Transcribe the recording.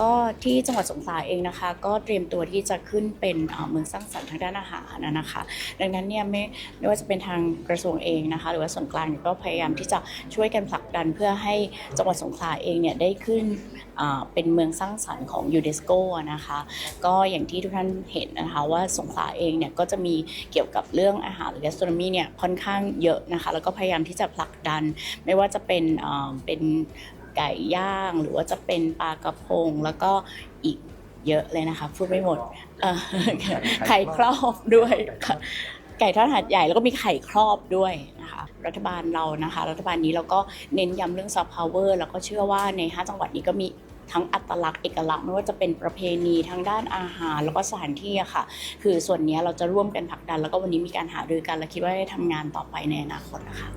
ก็ที่จังหวัดสงขลาเองนะคะ ก็เตรียมตัวที่จะขึ้นเป็นเมืองสร้างสรรค์ทางด้านอาหารนะคะ ดังนั้นเนี่ยไม่ไม่ว่าจะเป็นทางกระทรวงเองนะคะ หรือว่าส่วนกลางก็พยายามที่จะช่วยกันผลักดันเพื่อให้จังหวัดสงขลาเองเนี่ยได้ขึ้นเป็นเมืองสร้างสรรค์ของยูเนสโกนะคะ ก็อย่างที่ทุกท่านเห็นนะคะว่าสงขลาเองเนี่ยก็จะมีเกี่ยวกับเรื่องอาหารหรือ gastronomy เนี่ยค่อนข้างเยอะนะคะ แล้วก็พยายามที่จะผลักดันไม่ว่าจะเป็นเป็น ไก่ย่าง หรือว่าจะเป็นปลากระพง แล้วก็อีกเยอะเลยนะคะ พูดไม่หมดเอ่อไข่ครอบด้วยค่ะไก่ทอดหัดใหญ่แล้วก็มีไข่ครอบด้วยนะคะรัฐบาลเรานะคะ รัฐบาลนี้เราก็เน้นย้ำเรื่องซอฟต์พาวเวอร์แล้วก็เชื่อว่าใน 5 จังหวัดนี้ก็มีทั้งอัตลักษณ์เอกลักษณ์ไม่ว่าจะเป็นประเพณีทางด้านอาหาร แล้วก็สถานที่อะค่ะ คือส่วนนี้เราจะร่วมกันผลักดัน แล้วก็วันนี้มีการหารือกันและคิดว่าได้ทำงานต่อไปในอนาคตนะคะ